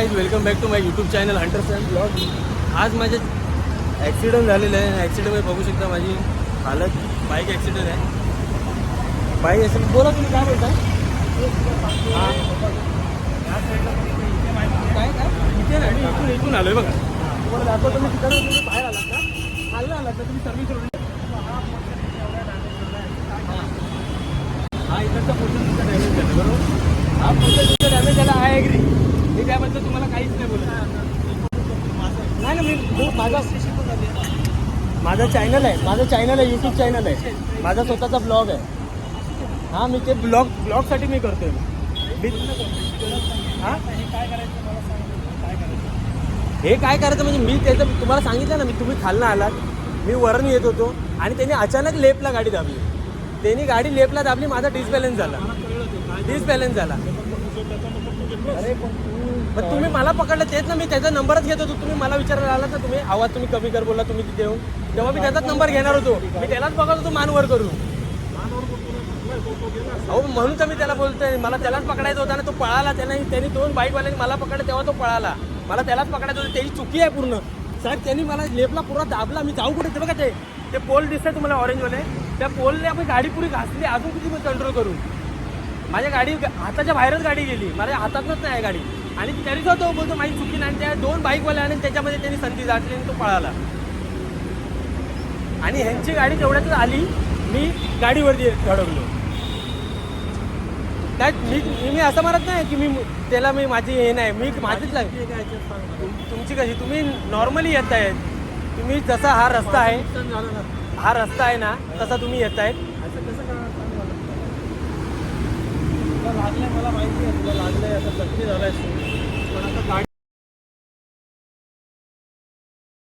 Guys welcome back to my YouTube channel hunter and blog आज माझे accident झालेलं आहे. ॲक्सिडंटमध्ये बघू शकता माझी हालत. बाईक ॲक्सिडंट आहे. बाईक ॲक्सिडंट बोला तुम्ही काय बोलताय? काय काय? इथे नाही इथून इथून आलो आहे बघा. तुम्हाला दाखवतो तुम्ही तुम्ही बाहेर आलात का खाल्ला आलात का तुम्ही सर्विस रोड हा इकडचा पोर्शन तुमचा डॅमेज झाला बरोबर? हा पोर्शन तुमचा डॅमेज झाला आहे ॲग्री त्याबद्दल तुम्हाला काहीच नाही बोलत. नाही ना मी माझा माझा चॅनल आहे. माझं चॅनल आहे यूट्यूब चॅनल आहे. माझा स्वतःचा ब्लॉग आहे. हां मी ते ब्लॉग ब्लॉगसाठी मी करतोय. हां? हे काय करायचं म्हणजे मी त्याचं तुम्हाला सांगितलं ना मी तुम्ही खालनं आलात. मी वरण येत होतो आणि त्यांनी अचानक लेपला गाडी दाबली. त्यांनी गाडी लेपला दाबली माझा डिसबॅलन्स झाला. डिसबॅलन्स झाला. अरे पण तुम्ही मला पकडलं तेच ना मी त्याचा नंबरच घेत होतो. तुम्ही मला विचारायला आलात ना तुम्ही आवाज तुम्ही कमी कर बोला तुम्ही तिथे येऊन. तेव्हा मी त्याचाच नंबर घेणार होतो. मी त्यालाच बघत होतो मानवर करून. अहो म्हणून तर मी त्याला बोलतोय. मला त्यालाच पकडायचा होता ना तो पळाला त्याने त्यांनी दोन बाईकवाल्यांनी मला पकडलं तेव्हा तो पळाला. मला त्यालाच पकडायचं होतं. त्याची चुकी आहे पूर्ण. साहेब त्यांनी मला लेपला पुरा दाबला. मी जाऊ कुठे? ते बघा ते. ते पोल दिसतंय तुम्हाला ऑरेंजवाले. त्या पोलने आपण गाडी पुरी घासली. अजून किती मी कंट्रोल करू? माझ्या गाडी हाताच्या बाहेरच गाडी गेली. माझ्या हातातच नाही आहे गाडी. आणि तरी तो तो बोलतो माझी चुकी नाही. त्या दोन बाईकवाले आणि त्याच्यामध्ये त्यांनी संधी जाटली आणि तो पळाला. आणि ह्यांची गाडी तेवढ्यातच आली मी गाडीवरती चढवलो काय मी मी असं म्हणत नाही की मी त्याला मी माझी हे नाही मी माझीच नाही. तुमची कशी? तुम्ही नॉर्मली येत आहेत तुम्ही जसा हा रस्ता आहे हा रस्ता आहे ना तसा तुम्ही येत आहेत लागलं मला माहिती आहे तुला आहे आता जखमी झालाय. पण आता गाडी